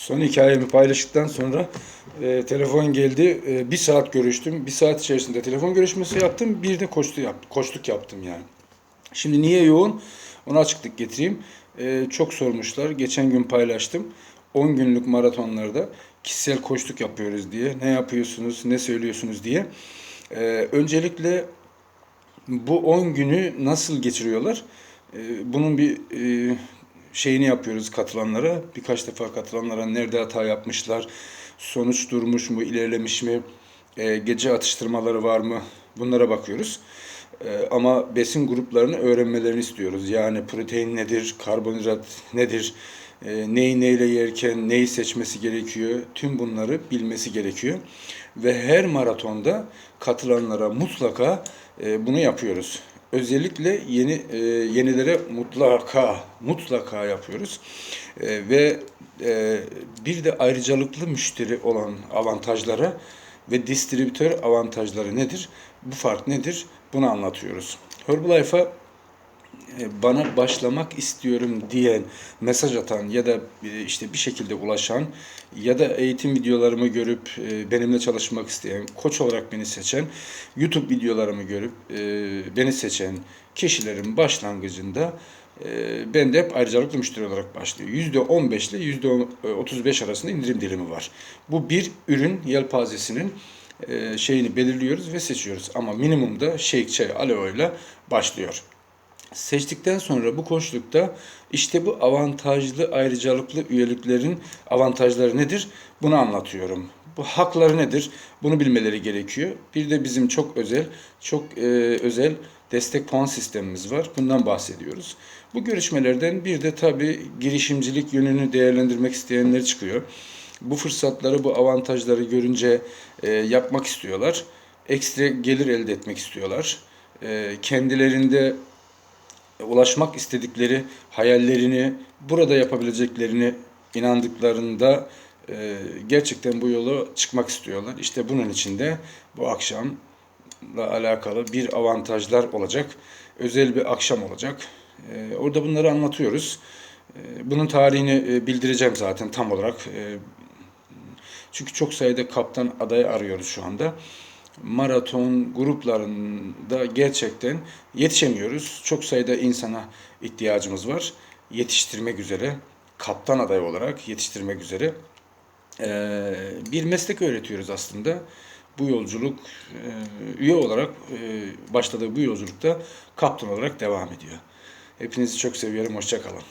Son hikayemi paylaştıktan sonra e, telefon geldi. E, bir saat görüştüm. Bir saat içerisinde telefon görüşmesi yaptım. Bir de koştu yap, koştuk yaptım yani. Şimdi niye yoğun? Ona açıklık getireyim. E, çok sormuşlar. Geçen gün paylaştım. 10 günlük maratonlarda kişisel koştuk yapıyoruz diye. Ne yapıyorsunuz, ne söylüyorsunuz diye. E, öncelikle bu 10 günü nasıl geçiriyorlar? E, bunun bir e, şeyini yapıyoruz katılanlara. Birkaç defa katılanlara nerede hata yapmışlar, sonuç durmuş mu, ilerlemiş mi, e, gece atıştırmaları var mı bunlara bakıyoruz. E, ama besin gruplarını öğrenmelerini istiyoruz. Yani protein nedir, karbonhidrat nedir, e, neyi neyle yerken neyi seçmesi gerekiyor, tüm bunları bilmesi gerekiyor. Ve her maratonda katılanlara mutlaka e, bunu yapıyoruz. Özellikle yeni e, yenilere mutlaka mutlaka yapıyoruz. E, ve e, bir de ayrıcalıklı müşteri olan avantajlara ve distribütör avantajları nedir? Bu fark nedir? Bunu anlatıyoruz. Herbalife'a bana başlamak istiyorum diyen, mesaj atan ya da e, işte bir şekilde ulaşan ya da eğitim videolarımı görüp e, benimle çalışmak isteyen, koç olarak beni seçen, YouTube videolarımı görüp beni seçen kişilerin başlangıcında ben de hep ayrıcalıklı müşteri olarak başlıyor. %15 ile %35 arasında indirim dilimi var. Bu bir ürün yelpazesinin şeyini belirliyoruz ve seçiyoruz. Ama minimumda shake çay aloe ile başlıyor. Seçtikten sonra bu koçlukta işte bu avantajlı ayrıcalıklı üyeliklerin avantajları nedir? Bunu anlatıyorum. Bu hakları nedir? Bunu bilmeleri gerekiyor. Bir de bizim çok özel, çok e, özel destek puan sistemimiz var. Bundan bahsediyoruz. Bu görüşmelerden bir de tabii girişimcilik yönünü değerlendirmek isteyenler çıkıyor. Bu fırsatları, bu avantajları görünce e, yapmak istiyorlar. Ekstra gelir elde etmek istiyorlar. E, kendilerinde ulaşmak istedikleri hayallerini burada yapabileceklerini inandıklarında e, gerçekten bu yolu çıkmak istiyorlar. İşte bunun için de bu akşamla alakalı bir avantajlar olacak. Özel bir akşam olacak. E, orada bunları anlatıyoruz. E, bunun tarihini e, bildireceğim zaten tam olarak. E, çünkü çok sayıda kaptan adayı arıyoruz şu anda maraton gruplarında gerçekten yetişemiyoruz. Çok sayıda insana ihtiyacımız var. Yetiştirmek üzere, kaptan adayı olarak yetiştirmek üzere bir meslek öğretiyoruz aslında. Bu yolculuk üye olarak başladığı bu yolculukta kaptan olarak devam ediyor. Hepinizi çok seviyorum. Hoşçakalın.